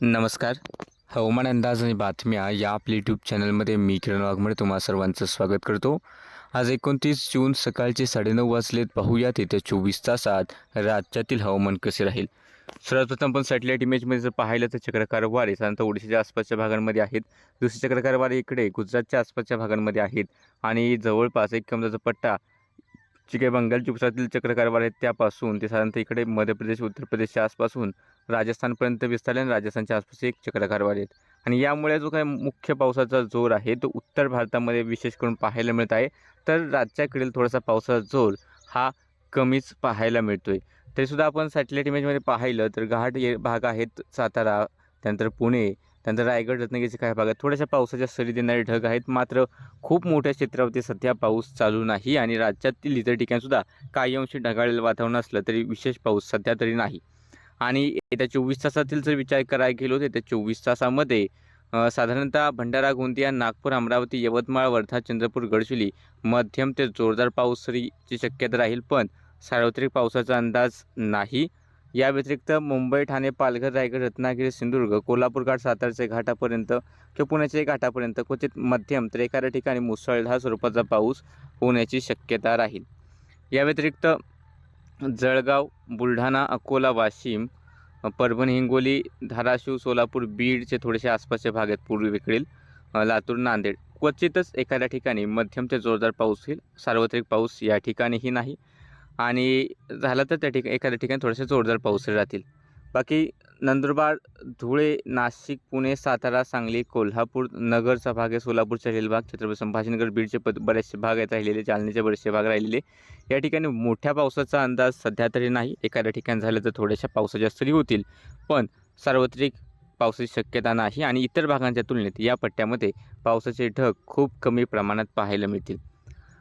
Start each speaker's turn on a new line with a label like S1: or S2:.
S1: नमस्कार. हवामान अंदाज आणि बातम्या या आपल्या यूट्यूब चॅनलमध्ये मी किरण वाघमळे तुम्हा सर्वांचं स्वागत करतो. आज एकोणतीस जून सकाळचे साडेनऊ वाजलेत. पाहूयात येत्या चोवीस तासात राज्यातील हवामान कसे राहील. सर्वप्रथम आपण सॅटेलाईट इमेजमध्ये जर पाहिलं तर चक्रकार वारे साधारणतः ओडिशाच्या आसपासच्या भागांमध्ये आहेत. दुसरे चक्रकार वारे इकडे गुजरातच्या आसपासच्या भागांमध्ये आहेत. आणि जवळपास एक कमजाचा पट्टा जे काही बंगालच्या उपसातील चक्रकारवार आहेत त्यापासून ते साधारणतः इकडे मध्य प्रदेश उत्तर प्रदेशच्या आसपासून राजस्थानपर्यंत विस्तारले आणि राजस्थानच्या आसपास एक चक्रकारवार आहेत. आणि यामुळे जो काही मुख्य पावसाचा जोर आहे तो उत्तर भारतामध्ये विशेष करून पाहायला मिळत आहे. तर राज्याकडील थोडासा पावसाचा जोर हा कमीच पाहायला मिळतो आहे तरीसुद्धा आपण सॅटेलाईट इमेजमध्ये पाहिलं तर घाट ये भाग आहेत सातारा त्यानंतर पुणे त्यानंतर रायगड रत्नागिरीच्या काही भागात थोड्याशा पावसाच्या सरी देणारे ढग आहेत. मात्र खूप मोठ्या क्षेत्रावरती सध्या पाऊस चालू नाही आणि राज्यातील इतर ठिकाणीसुद्धा काही अंशी ढगाळलेलं वातावरण असलं तरी विशेष पाऊस सध्या तरी नाही. आणि येत्या चोवीस तासातील जर विचार करायला गेलो तर येत्या चोवीस तासामध्ये साधारणतः भंडारा गोंदिया नागपूर अमरावती यवतमाळ वर्धा चंद्रपूर गडचिरोली मध्यम ते जोरदार पाऊस सरीची शक्यता राहील. पण सार्वत्रिक पावसाचा अंदाज नाही. या व्यतिरिक्त मुंबई ठाणे पालघर रायगड रत्नागिरी सिंधुदुर्ग कोल्हापूर घाट सातारचे घाटापर्यंत किंवा पुण्याच्या घाटापर्यंत क्वचित मध्यम तर एखाद्या ठिकाणी मुसळधार स्वरूपाचा पाऊस होण्याची शक्यता राहील. या व्यतिरिक्त जळगाव बुलढाणा अकोला वाशिम परभणी हिंगोली धाराशिव सोलापूर बीडचे थोडेसे आसपासचे भाग आहेत पूर्वेकडील लातूर नांदेड. क्वचितच एखाद्या ठिकाणी मध्यम ते जोरदार पाऊस होईल सार्वत्रिक पाऊस या ठिकाणीही नाही. आणि झालं तर त्या ठिकाणी एखाद्या ठिकाणी थोडेसे जोरदार पाऊस राहतील. बाकी नंदुरबार धुळे नाशिक पुणे सातारा सांगली कोल्हापूर नगरचा भाग आहे सोलापूरचा राहिलेला भाग छत्रपती संभाजीनगर बीडचे पद बरेचसे भाग आहेत राहिलेले जालन्याचे बरेचसे भाग राहिलेले. या ठिकाणी मोठ्या पावसाचा अंदाज सध्या तरी नाही. एखाद्या ठिकाणी झालं तर थोड्याशा पावसाच्या सरी होतील. पण सार्वत्रिक पावसाची शक्यता नाही आणि इतर भागांच्या तुलनेत या पट्ट्यामध्ये पावसाचे ढग खूप कमी प्रमाणात पाहायला मिळतील.